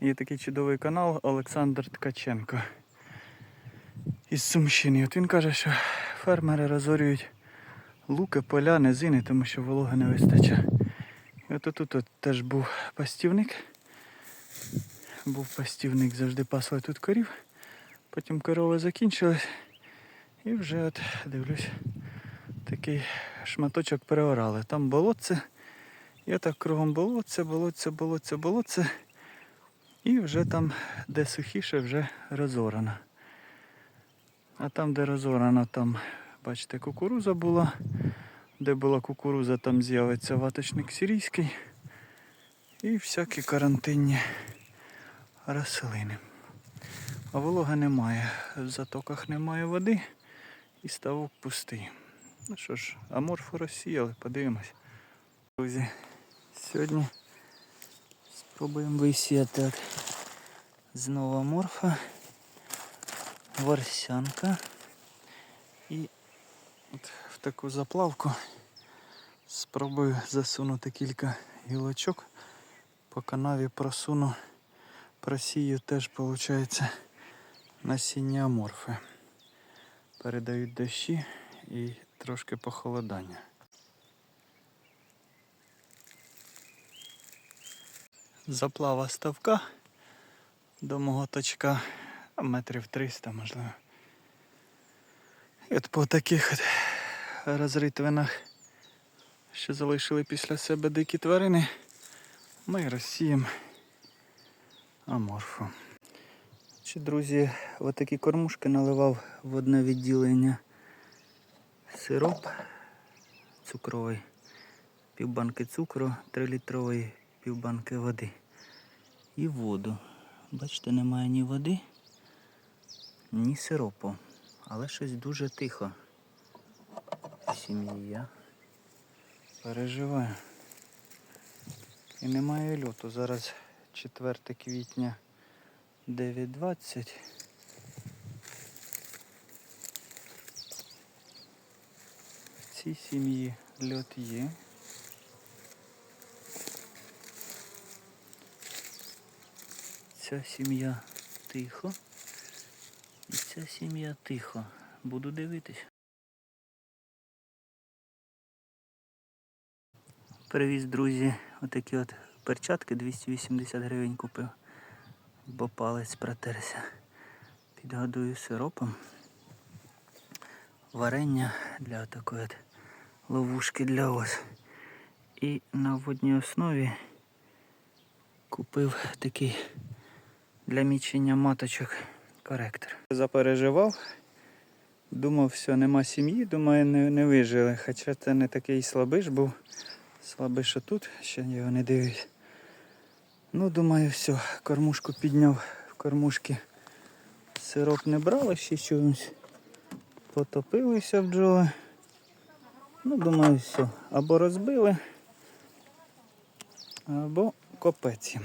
Є такий чудовий канал Олександр Ткаченко із Сумщини. От він каже, що фермери розорюють луки, поля, низини, тому що вологи не вистачає. І от тут от теж був пастівник. Був пастівник, завжди пасли тут корів. Потім корови закінчились. І вже от дивлюсь, такий шматочок переорали. Там болотце. І отак кругом болотце, болотце, болотце, болотце. І вже там, де сухіше, вже розорано. А там, де розорано, там, бачите, кукуруза була. Де була кукуруза, там з'явиться ваточник сирійський. І всякі карантинні рослини. А волога немає. В затоках немає води і ставок пустий. Ну що ж, аморфу розсіяли, подивимось. Друзі, сьогодні спробуємо висіяти от знову аморфа, ворсянка і от в таку заплавку спробую засунути кілька гілочок. По канаві просуну, просію теж виходить насіння аморфи. Передають дощі і трошки похолодання. Заплава ставка до мого точка метрів 300 можливо. І от по таких розритвинах, що залишили після себе дикі тварини, ми розсіємо аморфу. Чи, друзі, отакі кормушки наливав в одне відділення сироп цукровий, півбанки цукру, 3-літрової півбанки води і воду. Бачите, немає ні води, ні сиропу, але щось дуже тихо. Сім'я переживаю. І немає льоту. Зараз 4 квітня 9.20. В цій сім'ї льот є. Ця сім'я тихо. І ця сім'я тихо. Буду дивитись. Привіз, друзі, отакі от перчатки 280 гривень купив, бо палець протерся. Підгодую сиропом. Варення для такої от ловушки для ос. І на водній основі купив такий для мічення маточок коректор. Запереживав. Думав, все, нема сім'ї, думаю, не, не вижили. Хоча це не такий слабий ж був. Слабий, що тут, ще його не дивлюсь. Ну, думаю, все, кормушку підняв в кормушки. Сироп не брали ще чомусь. Потопилися бджоли. Ну, думаю, все. Або розбили, або копець їм.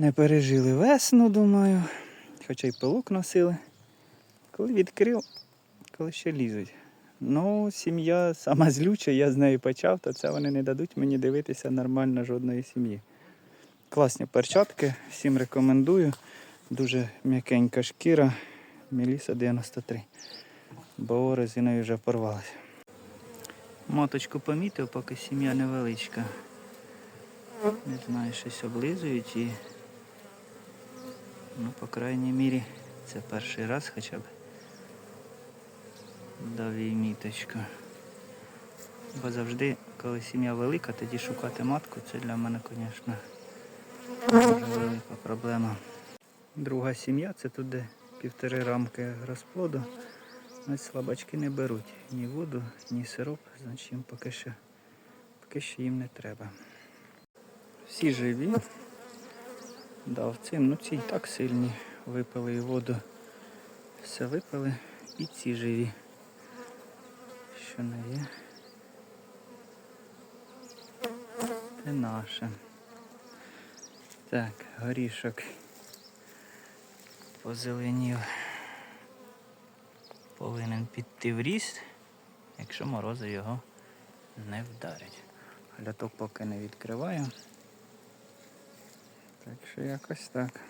Не пережили весну, думаю. Хоча й пилок носили. Коли відкрив, коли ще лізуть. Ну, сім'я сама злюча, я з нею почав, то це вони не дадуть мені дивитися нормально жодної сім'ї. Класні перчатки, всім рекомендую. Дуже м'якенька шкіра. Меліса 93. Бо резиною вже порвалася. Маточку помітив, поки сім'я невеличка. Не знаю, щось облизують і, ну, по крайній мірі, це перший раз хоча б дав їй міточку. Бо завжди, коли сім'я велика, тоді шукати матку, це для мене, звісно, дуже велика проблема. Друга сім'я, це тут де півтори рамки розплоду. Ось слабачки не беруть ні воду, ні сироп, значить їм поки що, поки що їм не треба. Всі живі. Дав цим, ну ці і так сильні. Випили і воду. Все випили і ці живі. Що не є. Це наше. Так, горішок позеленів. Повинен піти в ріст, якщо морози його не вдарять. Гляток поки не відкриваю. Так що якось так.